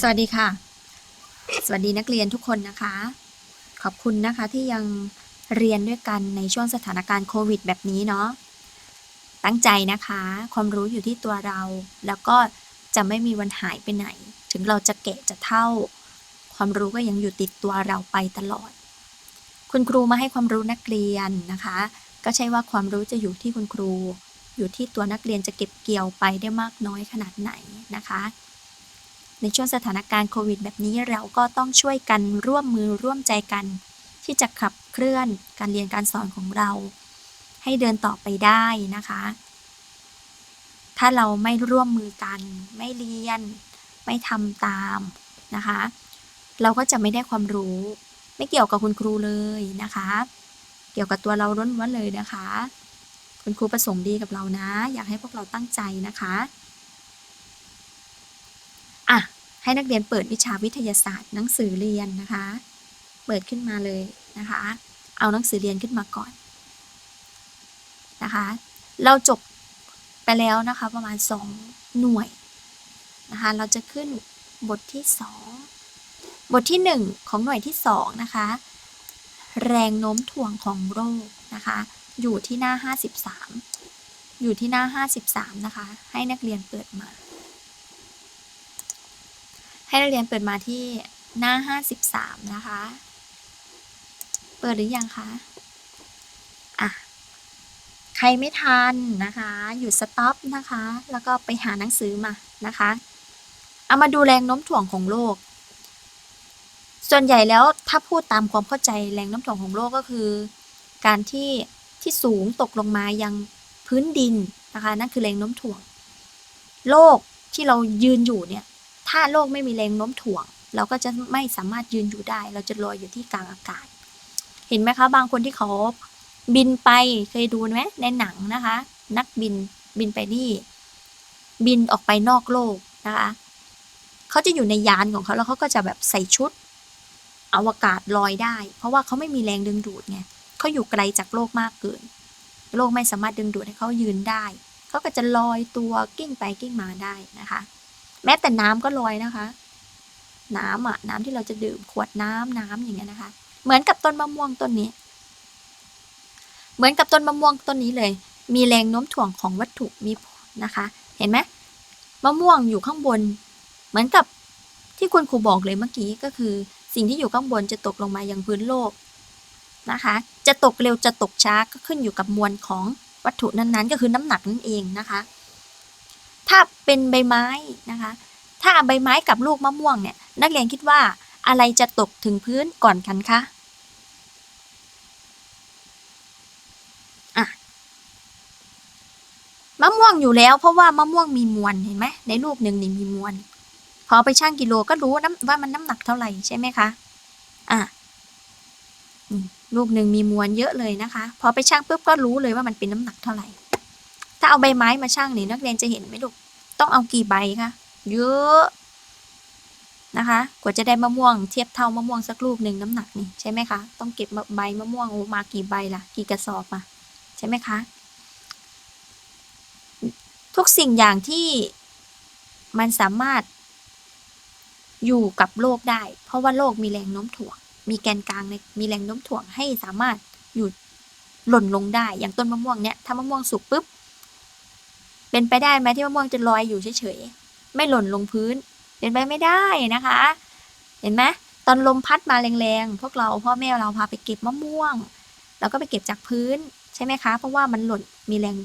สวัสดีค่ะ สวัสดีนักเรียนทุกคนนะคะ ขอบคุณนะคะที่ยังเรียนด้วยกันในช่วงสถานการณ์โควิดแบบนี้เนาะ ตั้งใจนะคะ ความรู้อยู่ที่ตัวเรา แล้วก็จะไม่มีวันหายไปไหน ถึงเราจะแก่จะเท่า ความรู้ก็ยังอยู่ติดตัวเราไปตลอด คุณครูมาให้ความรู้นักเรียนนะคะ ก็ใช่ว่าความรู้จะอยู่ที่คุณครู อยู่ที่ตัวนักเรียนจะเก็บเกี่ยวไปได้มากน้อยขนาดไหนนะคะ ในช่วงสถานการณ์โควิดแบบนี้เราก็ต้องช่วยกันร่วมมือร่วมใจกัน ที่จะขับเคลื่อนการเรียนการสอนของเรา ให้เดินต่อไปได้นะคะ ถ้าเราไม่ร่วมมือกัน ไม่เรียน ไม่ทำตามนะคะ เราก็จะไม่ได้ความรู้ ไม่เกี่ยวกับคุณครูเลยนะคะ เกี่ยวกับตัวเราล้วนๆเลยนะคะ คุณครูประสงค์ดีกับเรานะ อยากให้พวกเราตั้งใจนะคะอะ ให้นักเรียนเปิดวิชาวิทยาศาสตร์ หนังสือเรียนนะคะ เปิดขึ้นมาเลยนะคะ เอาหนังสือเรียนขึ้นมาก่อนนะคะ เราจบไปแล้วนะคะประมาณ 2 หน่วยนะคะ เราจะขึ้นบทที่ 2 บทที่ 1 ของหน่วยที่ 2 นะคะ แรงโน้มถ่วงของโลกนะคะ อยู่ที่หน้า 53 อยู่ที่หน้า 53 นะคะ ให้นักเรียนเปิดมา ให้นักเรียนเปิดมาที่หน้า 53 นะคะ เปิดหรือยังคะอะใครไม่ทันนะคะ หยุดสต็อปนะคะ แล้วก็ไปหาหนังสือมานะคะ เอามาดูแรงโน้มถ่วงของโลก ส่วนใหญ่แล้วถ้าพูดตามความเข้าใจแรงโน้มถ่วงของโลกก็คือ การที่ที่สูงตกลงมายังพื้นดินนะคะ นั่นคือแรงโน้มถ่วง โลกที่เรายืนอยู่เนี่ย ถ้าโลกไม่มีแรงโน้มถ่วง เราก็จะไม่สามารถยืนอยู่ได้ เราจะลอยอยู่ที่กลางอากาศ เห็นไหมคะ บางคนที่เขาบินไปเคยดูไหมในหนังนะคะ นักบินบินไปนี่ บินออกไปนอกโลกนะคะเขาจะอยู่ในยานของเขาแล้วเขาก็จะแบบใส่ชุดอวกาศลอยได้ เพราะว่าเขาไม่มีแรงดึงดูดไงเขาอยู่ไกลจากโลกมากเกิน โลกไม่สามารถดึงดูดให้เขายืนได้ เขาก็จะลอยตัวกิ้งไปกิ้งมาได้นะคะ แม้แต่น้ำก็ลอยนะคะ น้ำอะ น้ำที่เราจะดื่มขวดน้ำน้ำอย่างเงี้ยนะคะ เหมือนกับต้นมะม่วงต้นนี้ เหมือนกับต้นมะม่วงต้นนี้เลย มีแรงโน้มถ่วงของวัตถุมีนะคะ เห็นไหมมะม่วงอยู่ข้างบน เหมือนกับที่คุณครูบอกเลยเมื่อกี้ก็คือ สิ่งที่อยู่ข้างบนจะตกลงมายังพื้นโลกนะคะ จะตกเร็วจะตกช้าก็ขึ้นอยู่กับมวลของวัตถุนั้นๆ ก็คือน้ำหนักนั่นเองนะคะ ถ้าเป็นใบไม้นะคะ ถ้าใบไม้กับลูกมะม่วงเนี่ยนักเรียนคิดว่าอะไรจะตกถึงพื้นก่อนกันคะมะม่วงอยู่แล้วเพราะว่ามะม่วงมีมวลเห็นไหมในลูกหนึ่งนี่มีมวลพอไปชั่งกิโลก็รู้น้ำว่ามันน้ำหนักเท่าไหร่ใช่ไหมคะอะลูกหนึ่งมีมวลเยอะเลยนะคะ พอไปชั่งปุ๊บก็รู้เลยว่ามันเป็นน้ำหนักเท่าไหร่ ถ้าเอาใบไม้มาชั่งนี่นักเรียนจะเห็นไหมลูก ต้องเอากี่ใบคะ เยอะนะคะ กว่าจะได้มะม่วงเทียบเท่ามะม่วงสักลูกหนึ่งน้ำหนักนี่ใช่ไหมคะ ต้องเก็บใบมะม่วงมากี่ใบล่ะ กี่กระสอบมาใช่ไหมคะ ทุกสิ่งอย่างที่มันสามารถอยู่กับโลกได้ เพราะว่าโลกมีแรงโน้มถ่วง มีแกนกลางมีแรงโน้มถ่วงให้สามารถอยู่หล่นลงได้ อย่างต้นมะม่วงเนี้ยถ้ามะม่วงสุกปุ๊บ เป็นไปได้ไหมที่มะม่วงจะลอยอยู่เฉยๆ ไม่หล่นลงพื้น เป็นไปไม่ได้นะคะ เห็นไหมตอนลมพัดมาแรงๆ พวกเราพ่อแม่เราพาไปเก็บมะม่วง เราก็ไปเก็บจากพื้นใช่ไหมคะ เพราะว่ามันหล่นมีแรง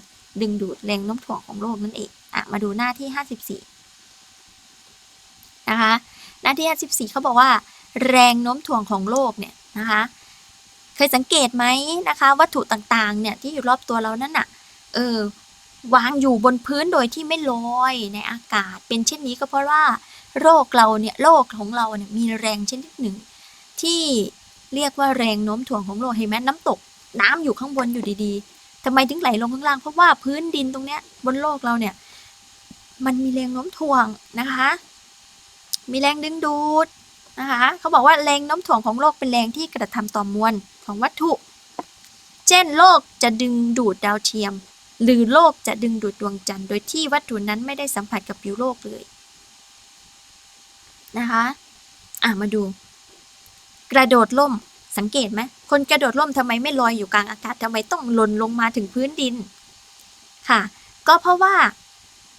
ดึงดูดแรงโน้มถ่วงของโลกนั่นเองอะมาดูหน้าที่ 54 นะคะ หน้าที่ 54เขาบอกว่า แรงโน้มถ่วงของโลกเนี่ยนะคะ เคยสังเกตไหมนะคะ วัตถุต่างๆเนี่ยที่อยู่รอบตัวเรานั่นน่ะเออ วางอยู่บนพื้นโดยที่ไม่ลอยในอากาศ เป็นเช่นนี้ก็เพราะว่าโลกเราเนี่ยโลกของเราเนี่ยมีแรงชนิดหนึ่ง ที่เรียกว่าแรงโน้มถ่วงของโลกเห็นไหมน้ำตก น้ำอยู่ข้างบนอยู่ดีๆทำไมถึงไหลลงข้างล่างเพราะว่าพื้นดินตรงเนี้ยบนโลกเราเนี่ย มันมีแรงโน้มถ่วงนะคะ มีแรงดึงดูดนะคะเขาบอกว่าแรงโน้มถ่วงของโลกเป็นแรงที่กระทำต่อมวลของวัตถุ เช่นโลกจะดึงดูดดาวเทียม หรือโลกจะดึงดูดดวงจันทร์โดยที่วัตถุนั้นไม่ได้สัมผัสกับผิวโลกเลยนะคะอะมาดู กระโดดล่มสังเกตไหมคนกระโดดล่มทำไมไม่ลอยอยู่กลางอากาศทำไมต้องหล่นลงมาถึงพื้นดิน ค่ะ ก็เพราะว่า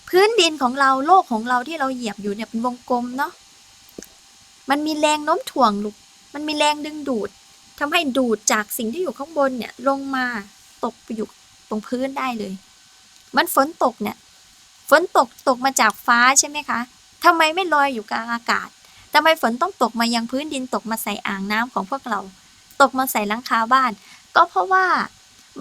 พื้นดินของเราโลกของเราที่เราเหยียบอยู่เนี่ยเป็นวงกลมเนาะมันมีแรงโน้มถ่วงลูกมันมีแรงดึงดูดทำให้ดูดจากสิ่งที่อยู่ข้างบนเนี่ยลงมาตกไปอยู่ ตรงพื้นได้เลย มันฝนตกเนี่ย ฝนตกตกมาจากฟ้าใช่ไหมคะทำไมไม่ลอยอยู่กลางอากาศทำไมฝนต้องตกมายังพื้นดินตกมาใส่อ่างน้ำของพวกเรา ตกมาใส่หลังคาบ้าน ก็เพราะว่า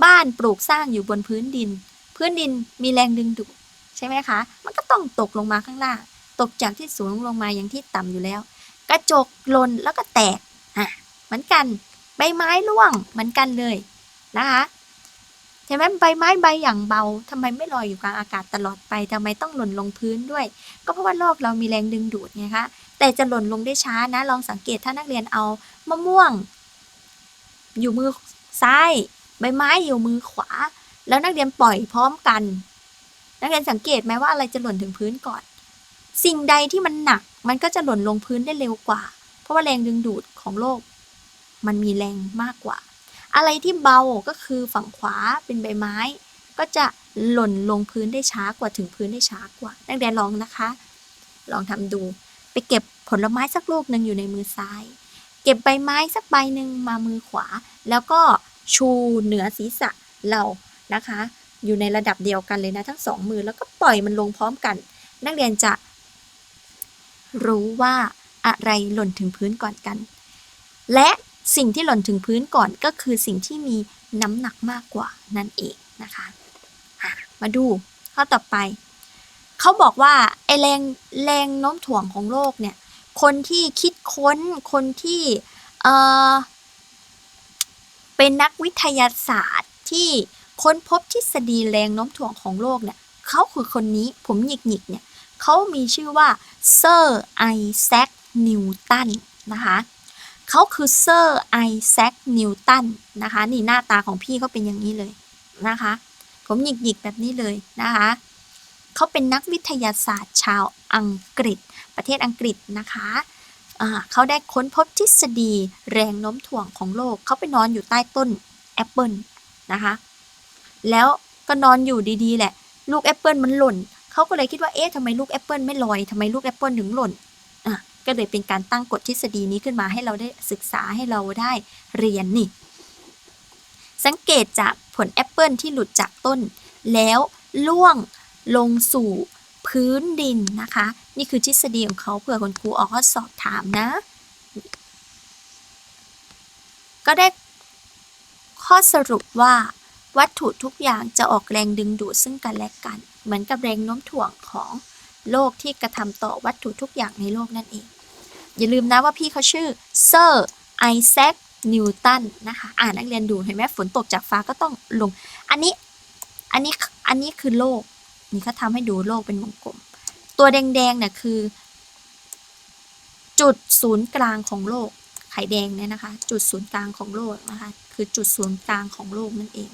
บ้านปลูกสร้างอยู่บนพื้นดิน พื้นดินมีแรงดึงดูดใช่ไหมคะ มันก็ต้องตกลงมาข้างล่าง ตกจากที่สูงลงมาอย่างที่ต่ำอยู่แล้ว กระจกหล่นแล้วก็แตกอะเหมือนกัน ใบไม้ร่วงเหมือนกันเลยนะคะ ช่ไหมใบไม้ใบอย่างเบาทำไมไม่ลอยอยู่กลางอากาศตลอดไปทำไมต้องหล่นลงพื้นด้วย ก็เพราะว่าโลกเรามีแรงดึงดูดไงคะแต่จะหล่นลงได้ช้านะ ลองสังเกตถ้านักเรียนเอามะม่วง อยู่มือซ้าย ใบไม้อยู่มือขวา แล้วนักเรียนปล่อยพร้อมกัน นักเรียนสังเกตไหมว่าอะไรจะหล่นถึงพื้นก่อน สิ่งใดที่มันหนัก มันก็จะหล่นลงพื้นได้เร็วกว่า เพราะว่าแรงดึงดูดของโลก มันมีแรงมากกว่า อะไรที่เบาก็คือฝั่งขวาเป็นใบไม้ ก็จะหล่นลงพื้นได้ช้ากว่าถึงพื้นได้ช้ากว่า นักเรียนลองนะคะ ลองทำดู ไปเก็บผลไม้สักลูกหนึ่งอยู่ในมือซ้าย เก็บใบไม้สักใบหนึ่งมามือขวา แล้วก็ชูเหนือศีรษะเรานะคะ อยู่ในระดับเดียวกันเลยนะทั้งสองมือแล้วก็ปล่อยมันลงพร้อมกัน นักเรียนจะ รู้ว่าอะไรหล่นถึงพื้นก่อนกัน และ สิ่งที่หล่นถึงพื้นก่อนก็คือสิ่งที่มีน้ำหนักมากกว่านั่นเองนะคะะมาดูข้อต่อไป เขาบอกว่าไอแรงแรงโน้มถ่วงของโลกเนี่ย คนที่คิดค้น คนที่เออเป็นนักวิทยาศาสตร์ที่ค้นพบทฤษฎีแรงโน้มถ่วงของโลกเนี่ยเขาคือคนนี้ผมหยิกหยิกเนี่ยเขามีชื่อว่าเซอร์ไอแซคนิวตันนะคะเขาคือเซอร์ ไอแซคนิวตันนะคะนี่หน้าตาของพี่เขาเป็นอย่างนี้เลยนะคะ ผมหยิกหยิกๆแบบนี้เลยนะคะเขาเป็นนักวิทยาศาสตร์ชาวอังกฤษ ประเทศอังกฤษนะคะเขาได้ค้นพบทฤษฎีแรงโน้มถ่วงของโลก เขาไปนอนอยู่ใต้ต้นแอปเปิลนะคะ แล้วก็นอนอยู่ดีๆ แหละ ลูกแอปเปิลมันหล่น เขาก็เลยคิดว่า เอ๊ะทำไมลูกแอปเปิลไม่ลอย ทำไมลูกแอปเปิลถึงหล่น ก็เลยเป็นการตั้งกฎทฤษฎีนี้ขึ้นมาให้เราได้ศึกษาให้เราได้เรียนนี่ สังเกตจากผลแอปเปิลที่หลุดจากต้น แล้วล่วงลงสู่พื้นดินนะคะ นี่คือทฤษฎีของเขาเผื่อคนครูออกข้อสอบถามนะ ก็ได้ข้อสรุปว่าวัตถุทุกอย่างจะออกแรงดึงดูดซึ่งกันและกัน เหมือนกับแรงโน้มถ่วงของโลกที่กระทำต่อวัตถุทุกอย่างในโลกนั่นเอง อย่าลืมนะว่าพี่เขาชื่อเซอร์ไอแซคนิวตันนะคะ อ่านนักเรียนดูเห็นไหมฝนตกจากฟ้าก็ต้องลง อันนี้ อันนี้ อันนี้คือโลก นี่เขาทำให้ดูโลกเป็นวงกลม ตัวแดงๆเนี่ยคือ จุดศูนย์กลางของโลก ไข่แดงเนี่ยนะคะ จุดศูนย์กลางของโลกนะคะ คือจุดศูนย์กลางของโลกนั่นเอง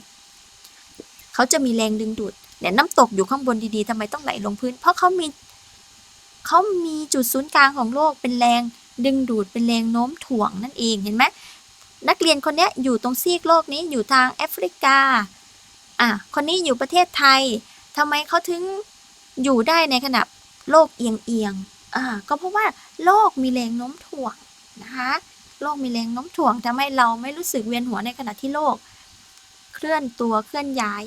เขาจะมีแรงดึงดูดเนี่ยน้ำตกอยู่ข้างบนดีๆทำไมต้องไหลลงพื้น เพราะเขามี เขามีจุดศูนย์กลางของโลกเป็นแรง ดึงดูดเป็นแรงโน้มถ่วงนั่นเองเห็นไหมนักเรียนคนนี้อยู่ตรงซีกโลกนี้อยู่ทางแอฟริกาอะคนนี้อยู่ประเทศไทยทำไมเขาถึงอยู่ได้ในขณะโลกเอียงเอียงอ่าก็เพราะว่าโลกมีแรงโน้มถ่วงนะคะโลกมีแรงโน้มถ่วงทำให้เราไม่รู้สึกเวียนหัวในขณะที่โลก เคลื่อนตัวเคลื่อนย้าย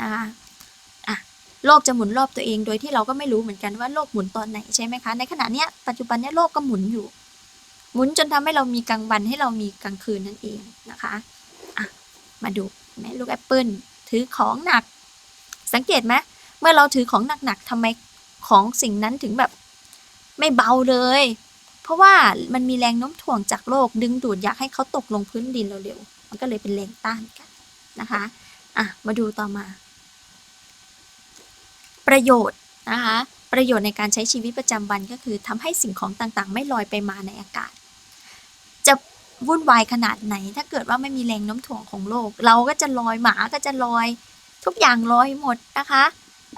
นะคะ โลกจะหมุนรอบตัวเองโดยที่เราก็ไม่รู้เหมือนกันว่าโลกหมุนตอนไหนใช่ไหมคะ ในขณะเนี้ยปัจจุบันเนี้ยโลกก็หมุนอยู่ หมุนจนทำให้เรามีกลางวันให้เรามีกลางคืนนั่นเองนะคะอะมาดูเห็นไหมลูกแอปเปิลถือของหนัก สังเกตไหมเมื่อเราถือของหนักๆทำไมของสิ่งนั้นถึงแบบไม่เบาเลย เพราะว่ามันมีแรงโน้มถ่วงจากโลก ดึงดูดอยากให้เขาตกลงพื้นดินเร็วๆมันก็เลยเป็นแรงต้านกันนะคะอะมาดูต่อมา ประโยชน์นะคะประโยชน์ในการใช้ชีวิตประจำวันก็คือทำให้สิ่งของต่างๆ ไม่ลอยไปมาในอากาศ จะวุ่นวายขนาดไหน ถ้าเกิดว่าไม่มีแรงน้มถ่วงของโลก เราก็จะลอยหมาก็จะลอย ทุกอย่างลอยหมดนะคะ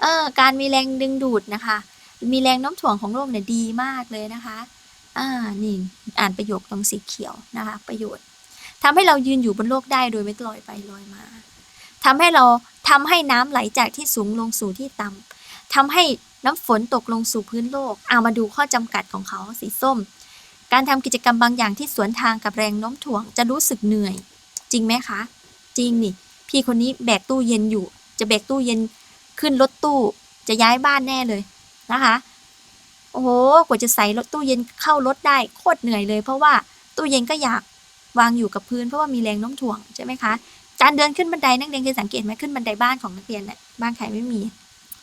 เออการมีแรงดึงดูดนะคะ มีแรงน้มถ่วงของโลกเนี่ยดีมากเลยนะคะอ่านี่อ่านประโยคตรงสีเขียวนะคะ ประโยชน์ทำให้เรายืนอยู่บนโลกได้โดยไม่ลอยไปลอยมาทำให้เราทำให้น้ำไหลจากที่สูงลงสู่ที่ต่ำ ทำให้น้ำฝนตกลงสู่พื้นโลกเอามาดูข้อจำกัดของเขาสีส้ม การทำกิจกรรมบางอย่างที่สวนทางกับแรงโน้มถ่วงจะรู้สึกเหนื่อย จริงไหมคะ จริงนี่ พี่คนนี้แบกตู้เย็นอยู่ จะแบกตู้เย็นขึ้นรถตู้ จะย้ายบ้านแน่เลยนะคะ โอ้โหกว่าจะใส่รถตู้เย็นเข้ารถได้โคตรเหนื่อยเลย เพราะว่าตู้เย็นก็อยากวางอยู่กับพื้นเพราะว่ามีแรงโน้มถ่วงใช่ไหมคะการเดินขึ้นบันไดนักเรียนเคยสังเกตไหมขึ้นบันไดบ้านของนักเรียนเนี่ยบ้านใครไม่มี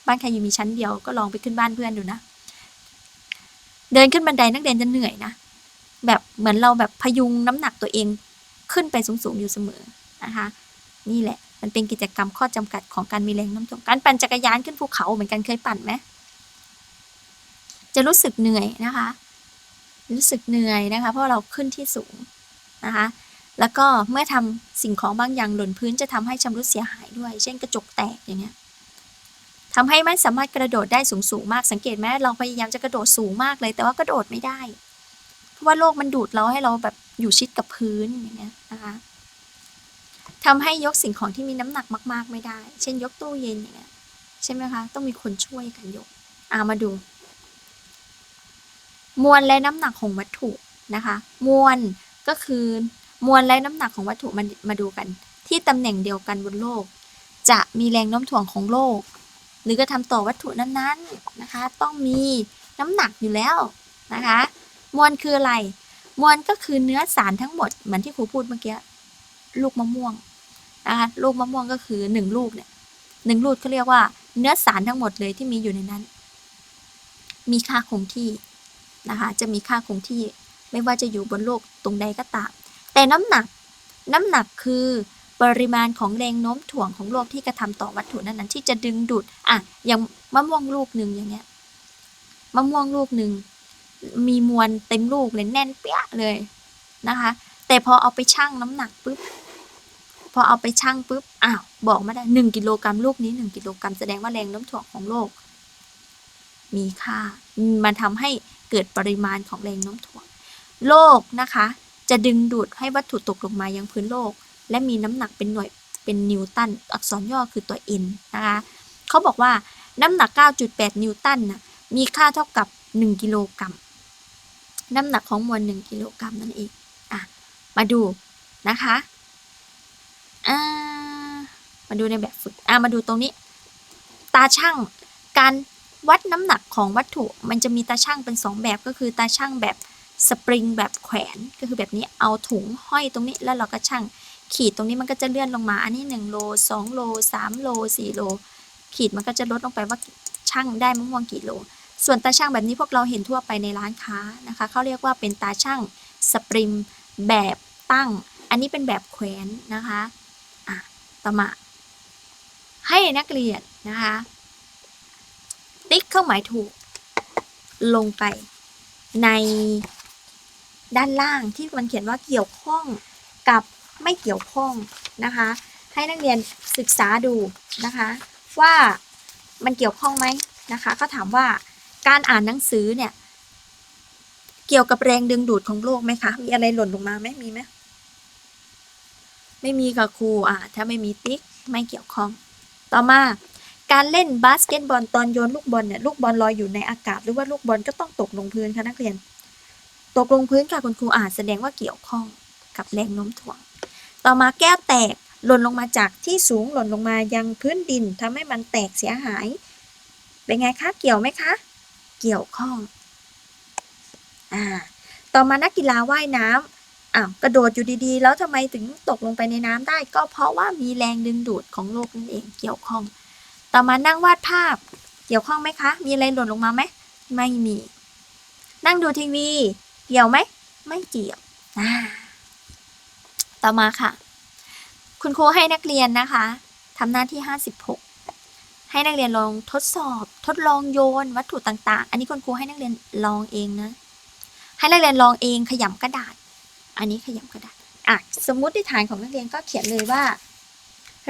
บ้านใครอยู่มีชั้นเดียวก็ลองไปขึ้นบ้านเพื่อนดูนะ เดินขึ้นบันไดนักเรียนจะเหนื่อยนะ แบบเหมือนเราแบบพยุงน้ำหนักตัวเองขึ้นไปสูงๆอยู่เสมอนะคะ นี่แหละ มันเป็นกิจกรรมข้อจำกัดของการมีแรงน้มถ่วงการปั่นจักรยานขึ้นภูเขาเหมือนกันเคยปั่นไหมจะรู้สึกเหนื่อยนะคะ รู้สึกเหนื่อยนะคะ เพราะเราขึ้นที่สูงนะคะแล้วก็เมื่อทำสิ่งของบางอย่างหล่นพื้นจะทำให้ชำรุดเสียหายด้วย เช่นกระจกแตกอย่างเงี้ย ทำให้ไม่สามารถกระโดดได้สูงสูงๆมากสังเกตไหมเราพยายามจะกระโดดสูงมากเลย แต่ว่ากระโดดไม่ได้ เพราะว่าโลกมันดูดเราให้เราแบบอยู่ชิดกับพื้นอย่างเงี้ยนะคะทำให้ยกสิ่งของที่มีน้ำหนักมาก ๆ ไม่ได้ เช่น ยกตู้เย็นอย่างเงี้ยใช่ไหมคะ ต้องมีคนช่วยกันยกอามาดู มวลและน้ำหนักของวัตถุนะคะ มวลก็คือมวลและน้ำหนักของวัตถุมันมาดูกัน ที่ตำแหน่งเดียวกันบนโลก จะมีแรงโน้มถ่วงของโลก รือกระทำต่อวัตถุนั้นๆนะคะ ต้องมีน้ำหนักอยู่แล้วนะคะ มวลคืออะไร มวลก็คือเนื้อสารทั้งหมดเหมือนที่ครูพูดเมื่อกี้ลูกมะม่วงนะคะลูกมะม่วงก็คือหนึ่งลูกเนี่ยหนึ่งลูกเขาเรียกว่า เนื้อสารทั้งหมดเลยที่มีอยู่ในนั้น มีค่าคงที่นะคะจะมีค่าคงที่ไม่ว่าจะอยู่บนโลกตรงใดก็ตาม แต่น้ำหนักน้ำหนักคือ ปริมาณของแรงโน้มถ่วงของโลกที่กระทำต่อวัตถุนั้นๆที่จะดึงดูดอะอย่างมะม่วงลูกหนึ่งอย่างเงี้ยมะม่วงลูกหนึ่งมีมวลเต็มลูกเลยแน่นเปี้ยเลยนะคะ แต่พอเอาไปชั่งน้ำหนักปุ๊บพอเอาไปชั่งปุ๊บอ้าวบอกมาได้หนึ่งกิโลกรัมลูกนี้หนึ่งกิโลกรัมแสดงว่าแรงโน้มถ่วงของโลก มีค่า มันทำให้เกิดปริมาณของแรงโน้มถ่วง โลกนะคะ จะดึงดูดให้วัตถุตกลงมายังพื้นโลก และมีน้ำหนักเป็นหน่วยเป็นนิวตัน อักษรย่อคือตัว n นะคะเขาบอกว่าน้ำหนัก 9.8 นิวตันนะมีค่าเท่ากับ 1 กิโลกรัม น้ำหนักของมวล 1 กิโลกรัมนั่นเองอะมาดูนะคะอ่ามาดูในแบบฝึกอะมาดูตรงนี้ ตาช่างการวัดน้ำหนักของวัตถุมันจะมีตาช่างเป็น 2 แบบก็คือตาช่างแบบสปริงแบบแขวนก็คือแบบนี้เอาถุงห้อยตรงนี้แล้วเราก็ช่าง ขีดตรงนี้มันก็จะเลื่อนลงมา อันนี้1โล2โล3โล4โล ขีดมันก็จะลดลงไปว่าช่างได้มะม่วงกี่โล ส่วนตาช่างแบบนี้พวกเราเห็นทั่วไปในร้านค้านะคะเขาเรียกว่าเป็นตาช่างสปริงแบบตั้ง อันนี้เป็นแบบแขวนนะคะอะต่อมาให้นักเรียนนะคะ ติ๊กเครื่องหมายถูก ลงไปในด้านล่างที่มันเขียนว่าเกี่ยวข้องกับ ไม่เกี่ยวข้องนะคะ ให้นักเรียนศึกษาดูนะคะ ว่ามันเกี่ยวข้องไหมนะคะ ก็ถามว่าการอ่านหนังสือเนี่ยเกี่ยวกับแรงดึงดูดของโลกไหมคะ มีอะไรหล่นลงมาไหมมีไหมไม่มีค่ะครูอ่าถ้าไม่มีติ๊กไม่เกี่ยวข้อง ต่อมาการเล่นบาสเกตบอลตอนโยนลูกบอลเนี่ยลูกบอลลอยอยู่ในอากาศ หรือว่าลูกบอลก็ต้องตกลงพื้นค่ะนักเรียน ตกลงพื้นค่ะคุณครูอ่านแสดงว่าเกี่ยวข้องกับแรงโน้มถ่วง ต่อมาแก้วแตกหล่นลงมาจากที่สูงหล่นลงมายังพื้นดินทำให้มันแตกเสียหาย เป็นไงคะ เกี่ยวไหมคะ เกี่ยวข้องอ่าต่อมานักกีฬาว่ายน้ำอ้าวกระโดดอยู่ดีๆ แล้วทำไมถึงตกลงไปในน้ำได้ ก็เพราะว่ามีแรงดึงดูดของโลกนั่นเองเกี่ยวข้อง ต่อมานั่งวาดภาพ เกี่ยวข้องไหมคะ มีอะไรหล่นลงมาไหมไม่มี นั่งดูทีวี เกี่ยวไหม ไม่เกี่ยวอ่า ต่อมาค่ะ คุณครูให้นักเรียนนะคะทำหน้าที่ 56 ให้นักเรียนลองทดสอบ ทดลองโยนวัตถุต่าง ๆ อันนี้คุณครูให้นักเรียนลองเองนะ ให้นักเรียนลองเองขยำกระดาษ อันนี้ขยำกระดาษอะสมมุติฐานของนักเรียนก็เขียนเลยว่า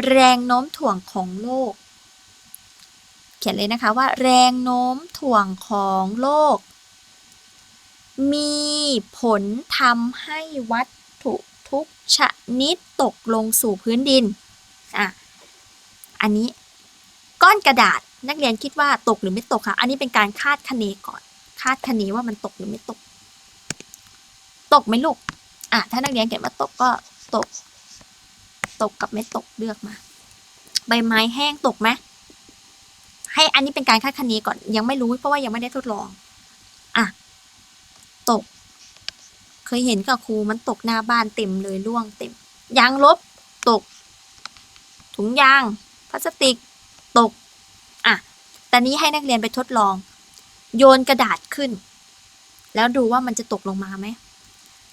แรงโน้มถ่วงของโลก เขียนเลยนะคะว่า แรงโน้มถ่วงของโลก มีผลทำให้วัตถุ ทุกชนิดตกลงสู่พื้นดินอะอันนี้ก้อนกระดาษนักเรียนคิดว่าตกหรือไม่ตกคะอันนี้เป็นการคาดคะเนก่อน คาดคะเนว่ามันตกหรือไม่ตก ตกไหมลูกอะถ้านักเรียนเขียนว่าตกก็ตก ตกกับไม่ตกเลือกมา ใบไม้แห้งตกไหมให้อันนี้เป็นการคาดคะเนก่อนยังไม่รู้เพราะว่ายังไม่ได้ทดลองอะตก เคยเห็นกับครูมันตกหน้าบ้านเต็มเลยร่วงเต็ม ยางลบตก ถุงยาง พลาสติก ตก อะ ตอนนี้ให้นักเรียนไปทดลอง โยนกระดาษขึ้น แล้วดูว่ามันจะตกลงมาไหม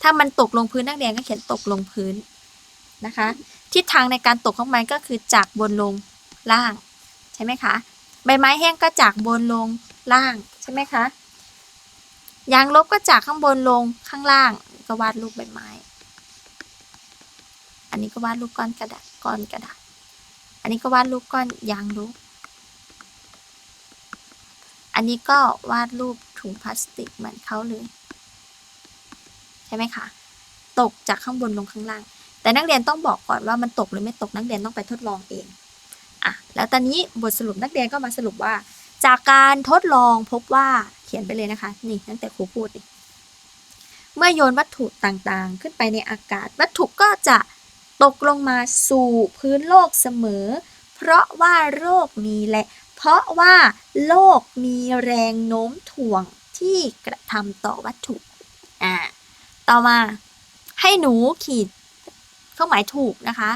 ถ้ามันตกลงพื้นนักเรียนก็เขียนตกลงพื้นนะคะ ทิศทางในการตกของมันก็คือจากบนลงล่าง ใช่ไหมคะ ใบไม้แห้งก็จากบนลงล่างใช่ไหมคะ ยางลบก็จากข้างบนลงข้างล่างก็วาดรูปใบไม้ อันนี้ก็วาดรูปก้อนกระดาษก้อนกระดาษ อันนี้ก็วาดรูปก้อนยางลบ อันนี้ก็วาดรูปถุงพลาสติกเหมือนเขาเลย ใช่ไหมคะ ตกจากข้างบนลงข้างล่าง แต่นักเรียนต้องบอกก่อนว่ามันตกหรือไม่ตกนักเรียนต้องไปทดลองเองอะแล้วตอนนี้บทสรุปนักเรียนก็มาสรุปว่า จากการทดลองพบว่า เขียนไปเลยนะคะ นี่ตั้งแต่ครูพูดเมื่อโยนวัตถุต่างๆ ขึ้นไปในอากาศ วัตถุก็จะตกลงมาสู่พื้นโลกเสมอ เพราะว่าโลกมีแหละ เพราะว่าโลกมีแรงโน้มถ่วงที่กระทำต่อวัตถุอ่าต่อมาให้หนูขีดเครื่องหมายถูกนะคะ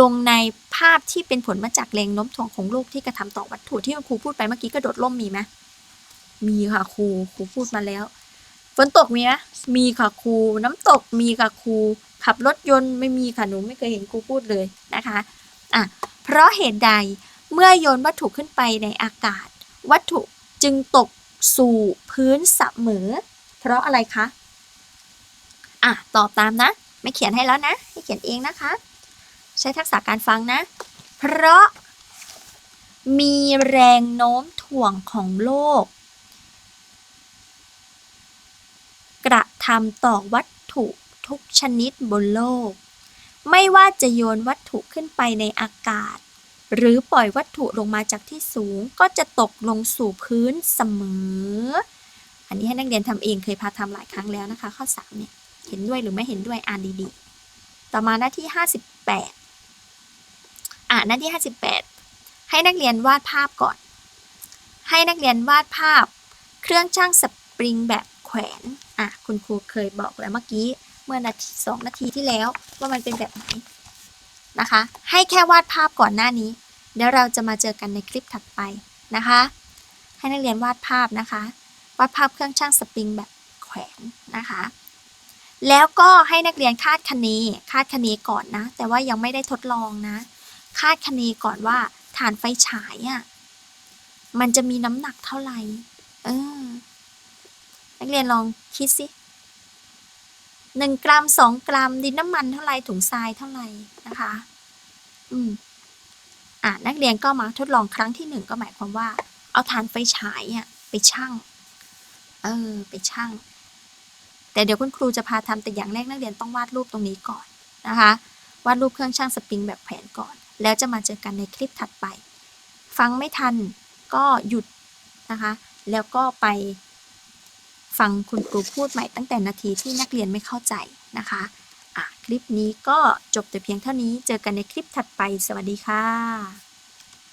ลงในภาพที่เป็นผลมาจากแรงโน้มถ่วงของโลกที่กระทำต่อวัตถุที่ครูพูดไปเมื่อกี้กระโดดร่มมีไหม มีค่ะครูครูพูดมาแล้วฝนตกมีไหมมีค่ะครู น้ำตกมีค่ะครู ขับรถยนต์ไม่มีค่ะหนูไม่เคยเห็นครูพูดเลยนะคะอะเพราะเหตุใดเมื่อโยนวัตถุขึ้นไปในอากาศ วัตถุจึงตกสู่พื้นเสมอ เพราะอะไรคะอะตอบตามนะ ไม่เขียนให้แล้วนะ ให้เขียนเองนะคะ ใช้ทักษะการฟังนะ เพราะมีแรงโน้มถ่วงของโลก กระทำต่อวัตถุทุกชนิดบนโลก ไม่ว่าจะโยนวัตถุขึ้นไปในอากาศ หรือปล่อยวัตถุลงมาจากที่สูงก็จะตกลงสู่พื้นเสมอ อันนี้ให้นักเรียนทำเองเคยพาทำหลายครั้งแล้วนะคะ ข้อ3เนี่ยเห็นด้วยหรือไม่เห็นด้วยอ่านดีๆ ต่อมาหน้าที่ 58 อ่านหน้าที่ 58 ให้นักเรียนวาดภาพก่อน ให้นักเรียนวาดภาพ เครื่องช่างสปริงแบบ วนอะคุณครูเคยบอกแล้วเมื่อกี้เมื่อนาทีสองนาทีที่แล้วว่ามันเป็นแบบไหนนะคะ ให้แค่วาดภาพก่อนหน้านี้ เดี๋ยวเราจะมาเจอกันในคลิปถัดไปนะคะ ให้นักเรียนวาดภาพนะคะ วาดภาพเครื่องช่างสปริงแบบแขวนนะคะ แล้วก็ให้นักเรียนคาดคะเนคาดคะเนก่อนนะ แต่ว่ายังไม่ได้ทดลองนะ คาดคะเนก่อนว่าฐานไฟฉายอะ่ะมันจะมีน้ำหนักเท่าไหร่เออ นักเรียนลองคิดสิหนึ่งกรัมสองกรัม ดินน้ำมันเท่าไรถุงทรายเท่าไรนะคะ อืมอะนักเรียนก็มาทดลองครั้งที่หนึ่งก็หมายความว่า เอาฐานไฟฉายอะไปชั่ง เออ ไปชั่ง แต่เดี๋ยวคุณครูจะพาทำแต่อย่างแรกนักเรียนต้องวาดรูปตรงนี้ก่อนนะคะ วาดรูปเครื่องช่างสปริงแบบแผนก่อน แล้วจะมาเจอกันในคลิปถัดไป ฟังไม่ทันก็หยุดนะคะ แล้วก็ไป ฟังคุณครูพูดใหม่ตั้งแต่นาทีที่นักเรียนไม่เข้าใจนะคะะคลิปนี้ก็จบแต่เพียงเท่านี้ เจอกันในคลิปถัดไป สวัสดีค่ะ